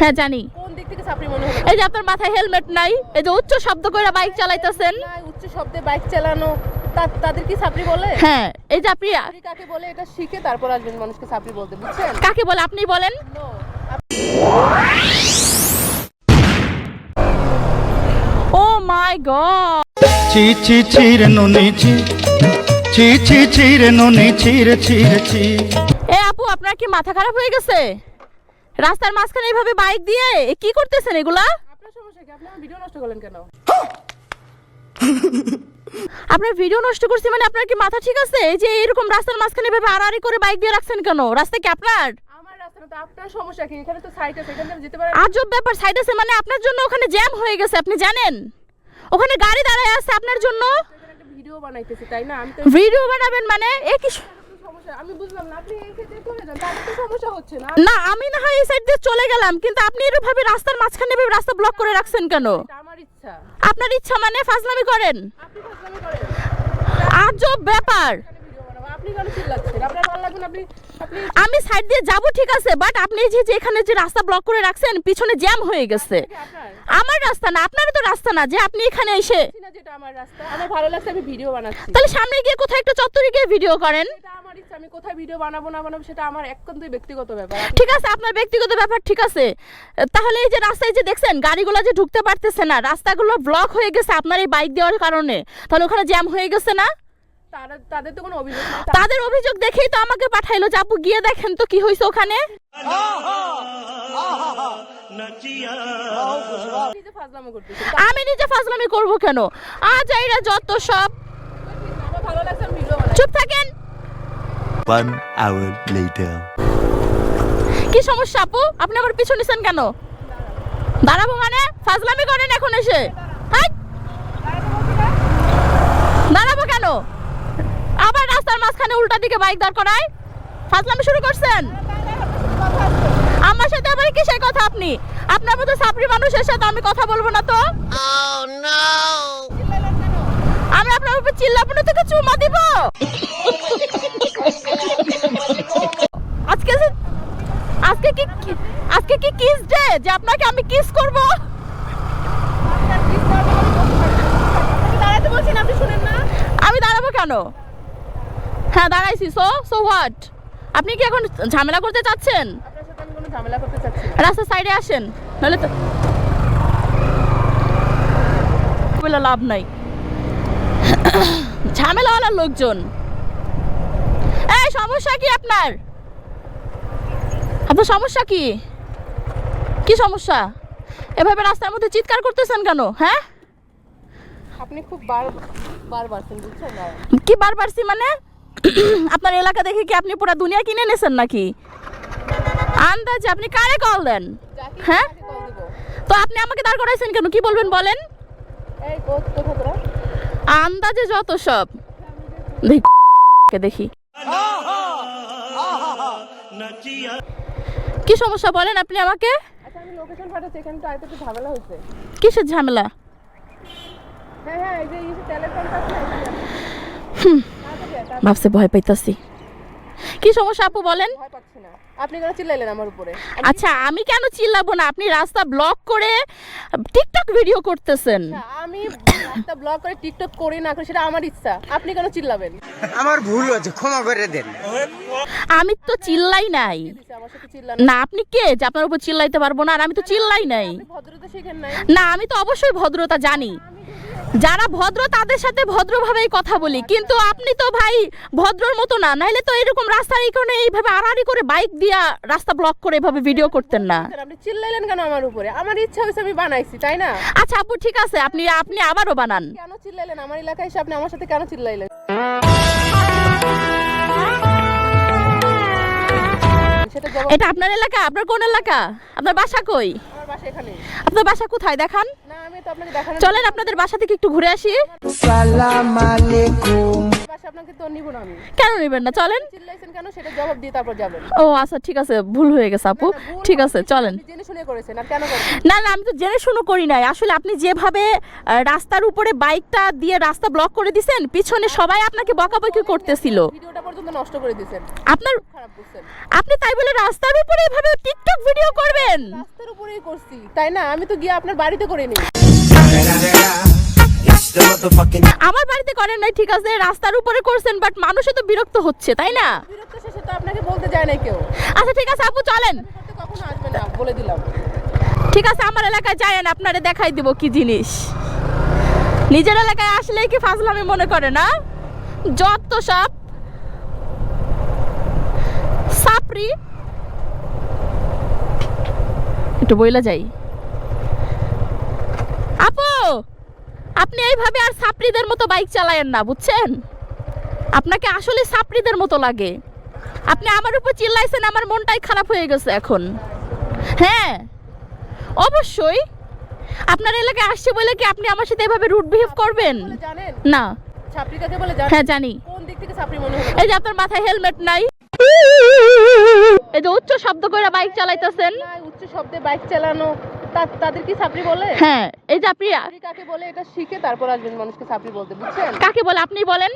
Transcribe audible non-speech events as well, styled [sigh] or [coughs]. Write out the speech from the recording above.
হ্যাঁ জানি। কোন দিক থেকে ছাপরি মনে এই যে আপনার মাথায় হেলমেট নাই এই যে উচ্চ শব্দ করে বাইক চালাইতেছেন। উচ্চ শব্দে বাইক চালানো। তাদের কি বলে? হ্যাঁ এই যে আপনি কাকে বলে? এটা শিখে তারপর আসবেন মানুষকে ছাপরি বলতে বুঝছেন? কাকে বলে? আপনি বলেন। ও মাই গড ছি ছি ছিরে নুনি ছি। ছি ছি ছিরে নুনি ছিরে ছিরে ছি। এ আপু আপনার কি মাথা খারাপ হয়ে গেছে? রাস্তার মাঝখানে এইভাবে বাইক দিয়ে? কি করতেছেন এগুলা? আপনার সমস্যা কি? আপনি আমার ভিডিও নষ্ট করলেন কেন? [laughs] আপনার ভিডিও নষ্ট করছি মানে আপনার কি মাথা ঠিক আছে? এই যে এরকম রাস্তার মাঝখানে এভাবে আড়াআড়ি করে বাইক দিয়ে রাখছেন কেন? রাস্তা কি আপনার? আজব ব্যাপার সাইড আছে মানে আপনার জন্য ওখানে জ্যাম হয়ে গেছে আপনি জানেন? ওখানে গাড়ি দাঁড়ায় আছে আপনার জন্য? ভিডিও বানাইতেছি তাই না? ভিডিও বানাবেন মানে? এ কি আমি বুঝলাম না আপনি না? আমি না হয় এই সাইড দিয়ে চলে গেলাম কিন্তু আপনি এরভাবে রাস্তার মাঝখানে ভেবে রাস্তা ব্লক করে রাখছেন কেন? আপনার ইচ্ছা মানে ফাজলামি করেন? আপনি ফাজলামি করেন। আজব ব্যাপার। আপনার আমি সাইড দিয়ে যাব ঠিক আছে বাট আপনি যে যে এখানে যে রাস্তা ব্লক করে রাখছেন পিছনে জ্যাম হয়ে গেছে। আমার রাস্তা না আপনারও তো রাস্তা না যে আপনি এখানে এসে তাহলে সামনে গিয়ে কোথায় একটা চত্বরে গিয়ে ভিডিও করেন। আমি কোথায় ভিডিও বানাবো না বানাবো সেটা আমার ব্যক্তিগত ব্যাপার। ঠিক আছে আপনার ব্যক্তিগত ব্যাপার ঠিক আছে। তাহলে এই যে রাস্তায় যে দেখছেন গাড়িগুলো যে ঢুকতে পারতেছে না রাস্তাগুলো ব্লক হয়ে গেছে আপনার এই বাইক দেওয়ার কারণে। তাহলে ওখানে জ্যাম হয়ে গেছে না? তাদের তো কোনো অভিযোগ তাদের অভিযোগ দেখেই তো আমাকে পাঠাইলো যে আপু গিয়ে দেখেন তো কি হয়েছে ওখানে। আমি নিজে ফাজলামি করব কেন? আজ এরা যত সব চুপ থাকেন. কি সমস্যা আপু? আপনি আমার পিছু নিছেন কেন? দাঁড়াবো মানে? ফাজলামি করেন এখন এসে হাই! দাঁড়াবো কেন আবার মাঝখানে উল্টা দিকে বাইক দাঁড় করায়? ফাজলামি শুরু করছেন? আমার সাথে আবার কিসের কথা আপনি? আপনার মতো সাপড়ি মানুষের সাথে আমি কথা বলব না তো। আমি আপনার উপর চিল্লাবো না তোকে চুমা দিব। আজকে আজকে কি আজকে কি কিস ডে? যে আপনাকে আমি কিস করব? আমি দাঁড়াবো কেন? হ্যাঁ দাঁড়াইছি। সো সো হোয়াট আপনি কি এখন ঝামেলা করতে চাচ্ছেন? রাস্তার সাইডে আসেন নাহলে তো বলে লাভ নাই। ঝামেলাওয়ালা লোকজন। এই সমস্যা কি আপনার? আপনার সমস্যা কি? কি সমস্যা? এভাবে রাস্তার মধ্যে চিৎকার করতেছেন কেন? হ্যাঁ? আপনি খুব বার বার বাড়ছেন বুঝছেন কি বার পারছি মানে? [coughs] আপনার এলাকা দেখে কি আপনি পুরো দুনিয়া কিনে নেছেন নাকি? আন্দাজে আপনি কারে কল দেন? হ্যাঁ? তো আপনি আমাকে দাঁড় করাইছেন কেন? কি বলবেন বলেন? আন্দাজে যত সব। দেখি কে দেখি। কি সমস্যা বলেন আপনি আমাকে? আচ্ছা আমি লোকেশন পাঠাচ্ছি এখানে তো আয়তো একটু ঝামেলা হয়েছে কিসের ঝামেলা? হ্যাঁ হ্যাঁ এই যে এই যে তেলের পাম্প আছে ভাবছে ভয় পাইতাছি। কি সমস্যা আপু বলেন? ভয় পাচ্ছি না। আপনি কেন চিল্লাইলেন আমার উপরে? আচ্ছা আমি কেন চিল্লাবো না? আপনি রাস্তা ব্লক করে টিকটক ভিডিও করতেছেন। আচ্ছা, আমি রাস্তা ব্লক করে টিকটক করি না করি সেটা আমার ইচ্ছা। আপনি কেন চিল্লাবেন? আমার ভুল হয়েছে ক্ষমা করে দেন। আমি তো চিল্লাই নাই। না আপনি কে? যে আপনার উপর চিল্লাইতে পারব না আর আমি তো চিল্লাই নাই। ভদ্রতা শিখেন নাই। না আমি তো অবশ্যই ভদ্রতা জানি। যারা ভদ্র তাদের সাথে ভদ্রভাবেই কথা বলি। কিন্তু আপনি তো ভাই ভদ্রর মতো না নাইলে তো এরকম রাস্তার এই কারণে এইভাবে আড়াআড়ি করে বাইক দিয়া রাস্তা ব্লক করে এভাবে ভিডিও করতেন না। আপনি চিল্লাইলেন কেন আমার উপরে? আমার ইচ্ছা হয়েছে আমি বানাইছি তাই না? আচ্ছা আপু ঠিক আছে আপনি আপনি আবারও বানান। কেন চিল্লাইলেন? আমার এলাকায় এসে আপনি আমার সাথে কেন চিল্লাইলেন? এটা আপনার এলাকা? আপনার কোন এলাকা? আপনার বাসা কই? আমার বাসা এখানে আপনার বাসা কোথায়? দেখান। না আমি তো আপনাকে দেখানো চলেন আপনাদের বাসা থেকে একটু ঘুরে আসি। সালাম আলাইকুম। আপনাকে তো নিব না আমি। কেন নেবেন না? চলেন। চিল্লাইছেন কেন? সেটা জবাব দিয়ে তারপর যাবেন। ও আচ্ছা ঠিক আছে ভুল হয়ে গেছে আপু। ঠিক আছে চলেন। জেনে শুনে করেছেন আর কেন করেছেন? না না আমি তো জেনে শুনে করি নাই। আসলে আপনি যেভাবে রাস্তার উপরে বাইকটা দিয়ে রাস্তা ব্লক করে দিছেন পিছনে সবাই আপনাকে বকাবকি করতেছিল। ভিডিওটা পর্যন্ত নষ্ট করে দিয়েছেন আপনার খারাপ করছেন আপনি তাই বলে রাস্তার উপরে এভাবে টিকটক ভিডিও করবেন? রাস্তার উপরেই করছি তাই না? আমি তো গিয়ে আপনার বাড়িতে করিনি আমার বাড়িতে করেন নাই ঠিক আছে রাস্তার উপরে করছেন বাট মানুষে তো বিরক্ত হচ্ছে তাই না? বিরক্ত শেষে তো আপনাকে বলতে যায় না কেউ। আচ্ছা ঠিক আছে আপু চলেন। কখনো আসবে না বলে দিলাম। ঠিক আছে আমার এলাকায় যায়েন আপনারে দেখাই দিব কি জিনিস। নিজের এলাকায় আসলেই কি ফাজলামি মনে করে না? যত সব সাপরি একটু বইলা যাই। আপনি এইভাবে আর সাপরিদের মতো বাইক চালায়েন না বুঝছেন? আপনাকে আসলে সাপরিদের মতো লাগে। আপনি আমার উপর চিল্লাইছেন আমার মনটাই খারাপ হয়ে গেছে এখন। হ্যাঁ অবশ্যই। আপনার এলাকায় আসছে বলে কি আপনি আমার সাথে এভাবে রুট বিহেভ করবেন? না। হ্যাঁ জানি। কোন দিক থেকে ছাপড়ি মনে হলো? এই যে আপনার মাথায় হেলমেট নাই। এই যে উচ্চ শব্দ করে বাইক চালাইতেছেন। না, উচ্চ শব্দে বাইক চালানো। তাদের কি ছাপড়ি বলে? হ্যাঁ এই যে আপনি কাকে বলে? এটা শিখে তারপর আসবেন মানুষকে ছাপড়ি বলতে বুঝছেন? কাকে বলে? আপনি বলেন।